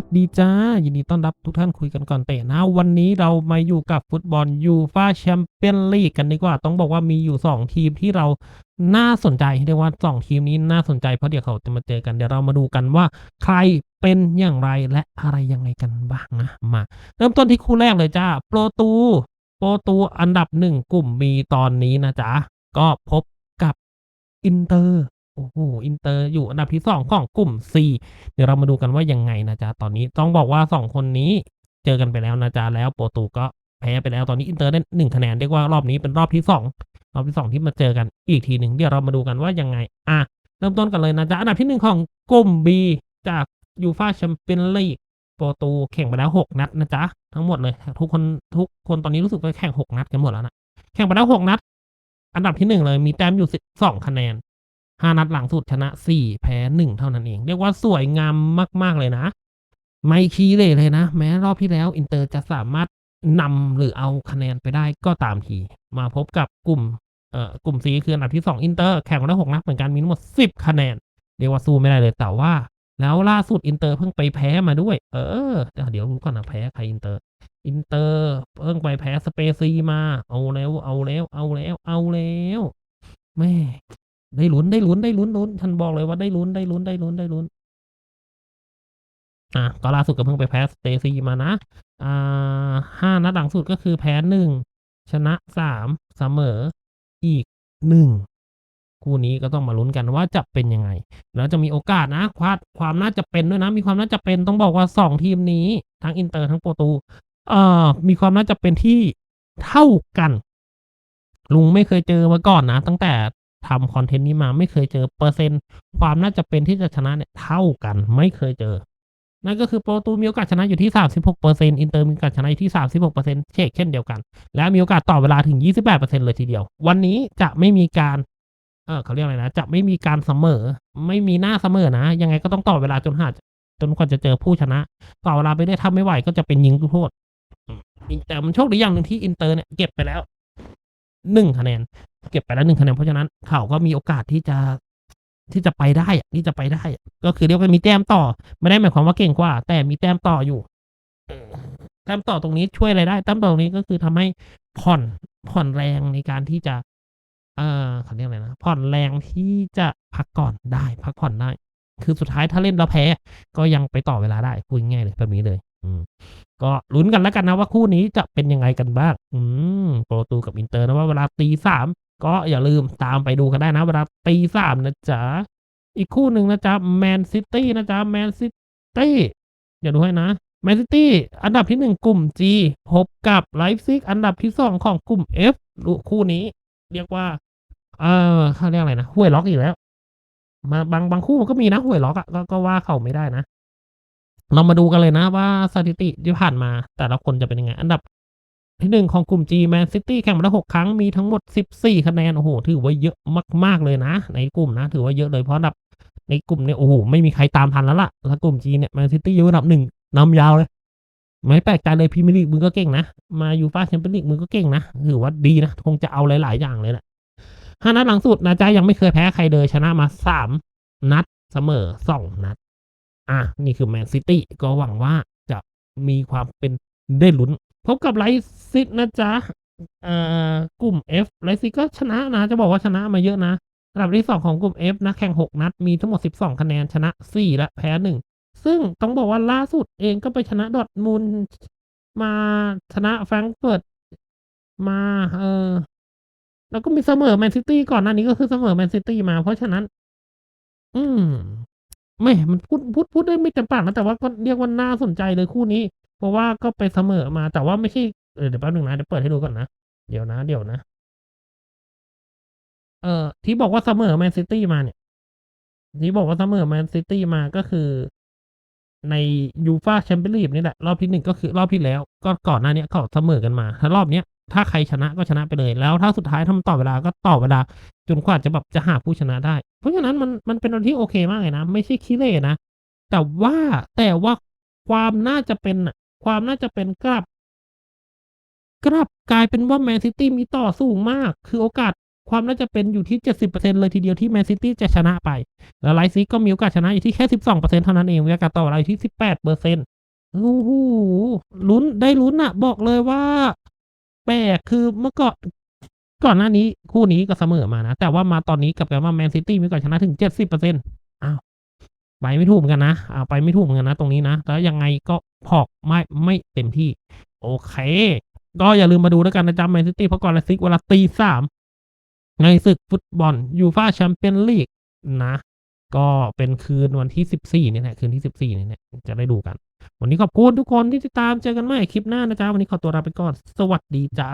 วัสดีจ้า ยินดีต้อนรับทุกท่านคุยกันก่อนเตะนะ วันนี้เรามาอยู่กับฟุตบอลยูฟาแชมเปี้ยนลีกกันดีกว่า ต้องบอกว่ามีอยู่ 2 ทีมที่เราน่าสนใจเรียกว่า 2 ทีมนี้น่าสนใจเพราะเดี๋ยวเขาจะมาเจอกันเดี๋ยวเรามาดูกันว่าใครเป็นอย่างไรและอะไรยังไงกันบ้างนะมา เริ่มต้นที่คู่แรกเลยจ้าโปรตูโปรตูอันดับหนึ่งกลุ่มมีตอนนี้นะจ๊ะก็พบกับอินเตอร์ โอ้โหอินเตอร์อยู่อันดับที่สองของกลุ่ม C เดี๋ยวเรามาดูกันว่ายังไงนะจ๊ะตอนนี้ต้องบอกว่า 2 คนนี้เจอกันไปแล้วนะจ๊ะแล้วโปรตูก็แพ้ไปแล้วตอนนี้อินเตอร์ได้หนึ่งคะแนนเรียกว่ารอบนี้เป็นรอบที่2รอบที่2ที่มาเจอกันอีกทีหนึ่งเดี๋ยวเรามาดูกันว่ายังไงอะเริ่มต้นกันเลยนะจ๊ะอันดับที่1ของกลุ่ม B จากยูฟาแชมเปี้ยนลีกโปรตูแข่งไปแล้ว6นัดนะจ๊ะทั้งหมดเลย ทุกคนทุกคนตอนนี้รู้สึกว่าแข่ง6นัดกันหมดแล้วนะแข่งไปแล้ว6นัด อันดับที่1เลยมีแต้มอยู่2คะแนน ห้านัดหลังสุดชนะสี่แพ้หนึ่งเท่านั้นเอง เรียกว่าสวยงามมาก ๆ เลยนะ ไม่ขี้เลยเลยนะ แม้รอบที่แล้วอินเตอร์จะสามารถนำหรือเอาคะแนนไปได้ก็ตามที มาพบกับกลุ่มเอ่อกลุ่มซีคืออันดับที่สองอินเตอร์แข่งมาแล้วหกนัดเหมือนกันมีทั้งหมดสิบคะแนน เรียกว่าสู้ไม่ได้เลยแต่ว่า แล้วล่าสุดอินเตอร์เพิ่งไปแพ้มาด้วย เออ เดี๋ยวรู้ก่อนนะแพ้ใครอินเตอร์อินเตอร์เพิ่งไปแพ้สเปซีมา เอาแล้ว เอาแล้ว เอาแล้ว เอาแล้วแม่ ได้ลุ้นได้ลุ้นได้ลุ้นลุ้นท่านบอกเลยว่าได้ลุ้นได้ลุ้นได้ลุ้นได้ลุ้นอะก็ล่าสุดก็เพิ่งไปแพ้สเตซีมานะ อ่าห้านัดหลังสุดก็คือแพ้หนึ่งชนะสามเสมออีกหนึ่งคู่นี้ก็ต้องมาลุ้นกันว่าจะเป็นยังไง แล้วจะมีโอกาสนะความความน่าจะเป็นด้วยนะ มีความน่าจะเป็นต้องบอกว่าสองทีมนี้ ทั้งอินเตอร์ทั้งโปรตูเอ่อมีความน่าจะเป็นที่เท่ากัน ลุงไม่เคยเจอมาก่อนนะ ตั้งแต่ ทำคอนเทนต์นี้มาไม่เคยเจอเปอร์เซ็นต์ความน่าจะเป็นที่จะชนะเนี่ยเท่ากันไม่เคยเจอ นั่นก็คือโปรตูมีโอกาสชนะอยู่ที่ 36%อินเตอร์มีโอกาสชนะอยู่ที่ 36%เช่นเช่นเดียวกัน และมีโอกาสต่อเวลาถึง 28%เลยทีเดียว วันนี้จะไม่มีการเออเขาเรียกอะไรนะ จะไม่มีการเสมอ ไม่มีหน้าเสมอนะ ยังไงก็ต้องต่อเวลาจนหาจนกว่าจะเจอผู้ชนะ ต่อเวลาไปได้ทำไม่ไหวก็จะเป็นยิงลูกโทษอืมแต่มันโชคดีอย่างหนึ่งที่อินเตอร์เนี่ยเก็บไปแล้วหนึ่งคะแนน เก็บไปแล้วหนึ่งคะแนนเพราะฉะนั้นเขาก็มีโอกาสที่จะที่จะไปได้ที่จะไปได้ ก็คือเรียกว่ามีแต้มต่อ ไม่ได้หมายความว่าเก่งกว่า แต่มีแต้มต่ออยู่แต้มต่อตรงนี้ช่วยอะไรได้แต้มต่อตรงนี้ก็คือทำให้ผ่อนผ่อนแรงในการที่จะ เอ่อเขาเรียกอะไรนะผ่อนแรงที่จะพักก่อนได้ พักผ่อนได้ คือสุดท้ายถ้าเล่นแล้วแพ้ ก็ยังไปต่อเวลาได้พูดง่ายเลยแบบนี้เลย อืมก็ลุ้นกันแล้วกันนะว่าคู่นี้จะเป็นยังไงกันบ้าง อืมโปรตูกับอินเตอร์นะว่าเวลาตีสาม ก็อย่าลืมตามไปดูกันได้นะเวลาตีสามนะจ๊ะ อีกคู่หนึ่งนะจ๊ะแมนซิตี้นะจ๊ะแมนซิตี้อย่าดูให้นะแมนซิตี้อันดับที่หนึ่งกลุ่ม G พบกับไลฟ์ซิกอันดับที่สองของกลุ่ม F ดูคู่นี้ เรียกว่า เออเขาเรียกอะไรนะห้วยล็อกอีกแล้ว มาบางบางคู่มันก็มีนะห้วยล็อกอะก็ก็ว่าเขาไม่ได้นะ เรามาดูกันเลยนะว่าสถิติที่ผ่านมา แต่ละคนจะเป็นยังไง อันดับ ที่หนึ่งของกลุ่ม G Man City แข่งมาแล้วหกครั้งมีทั้งหมดสิบสี่คะแนน โอ้โห ถือว่าเยอะมาก ๆ เลยนะ ในกลุ่มนะ ถือว่าเยอะเลยเพราะดับในกลุ่มเนี่ยโอ้โห ไม่มีใครตามทันแล้วล่ะ แล้วกลุ่ม G เนี่ย Man City อยู่อันดับหนึ่งนำยาวเลย ไม่แปลกใจเลยพรีเมียร์ลีกมึงก็เก่งนะ มายูฟ่าแชมเปี้ยนลีกมึงก็เก่งนะ ถือว่าดีนะ คงจะเอาหลาย ๆ อย่างเลยแหละห้านัดหลังสุดนะจ๊ะยังไม่เคยแพ้ใครเลยชนะมาสามนัดเสมอสองนัด อะนี่คือแมนซิตี้ก็หวังว่าจะมีความเป็นได้ลุ้น พบกับไลซิกนะจ๊ะเอ่อกลุ่ม F ไลซิกก็ชนะนะ จะบอกว่าชนะมาเยอะนะอันดับที่สองของกลุ่ม F นะ แข่ง 6 นัด มีทั้งหมด 12 คะแนน ชนะ 4 และแพ้ 1 ซึ่งต้องบอกว่าล่าสุดเองก็ไปชนะดอทมุนด์มาชนะแฟรงก์เฟิร์ตมาเออแล้วก็มีเสมอแมนซิตี้ก่อนหน้านี้ก็คือเสมอแมนซิตี้มา เพราะฉะนั้น อืม ไม่ มันพูดพูดพูดได้ไม่เต็มปากนะ แต่ว่าก็เรียกว่าน่าสนใจเลยคู่นี้ เพราะว่าก็ไปเสมอมาแต่ว่าไม่ใช่เดี๋ยวแป๊บหนึ่งนะเดี๋ยวเปิดให้ดูก่อนนะ เดี๋ยวนะ เดี๋ยวนะ เอ่อที่บอกว่าเสมอแมนซิตี้มาเนี่ย ที่บอกว่าเสมอแมนซิตี้มาก็คือ ในยูฟาแชมเปี้ยนลีกนี่แหละ รอบที่หนึ่งก็คือรอบที่แล้ว ก็ก่อนหน้านี้เขาเสมอกันมา ถ้ารอบเนี้ยถ้าใครชนะก็ชนะไปเลย แล้วถ้าสุดท้ายทำต่อเวลาก็ต่อเวลา จนกว่าจะแบบจะหาผู้ชนะได้ เพราะฉะนั้นมันมันเป็นอะไรที่โอเคมากเลยนะ ไม่ใช่ขี้เล่นะ แต่ว่าแต่ว่าความน่าจะเป็นน่ะ ความน่าจะเป็นกลับ กลับกลายเป็นว่าแมนซิตี้มีต่อสูงมาก คือโอกาสความน่าจะเป็นอยู่ที่ 70%เลยทีเดียวที่แมนซิตี้จะชนะไป แล้วไลซิกก็มีโอกาสชนะอยู่ที่แค่ 12%เท่านั้นเองวิกาต่อเวลาอยู่ที่ 18%โอ้โหลุ้นได้ลุ้นอะบอกเลยว่าแปลกคือเมื่อก่อนก่อนหน้านี้คู่นี้ก็เสมอมานะ แต่ว่ามาตอนนี้กลับกลายว่าแมนซิตี้มีโอกาสชนะถึง 70%อ้าวไปไม่ถูกเหมือนกันนะอ่าไปไม่ถูกเหมือนกันนะตรงนี้นะ แล้วยังไงก็ พอกไม่ไม่เต็มที่ โอเค ก็อย่าลืมมาดูแล้วกันนะจ๊ะแมนซิตี้พราะก่อนลซิกเวลาตีสามในศึกฟุตบอลยูฟาแชมเปี้ยนลีกนะ ก็เป็นคืนวันที่สิบสี่นี่แหละคืนที่สิบสี่นี่แหละจะได้ดูกัน วันนี้ขอบคุณทุกคนที่ติดตามเจอกันใหม่คลิปหน้านะจ๊ะ วันนี้ขอตัวลาไปก่อน สวัสดีจ้า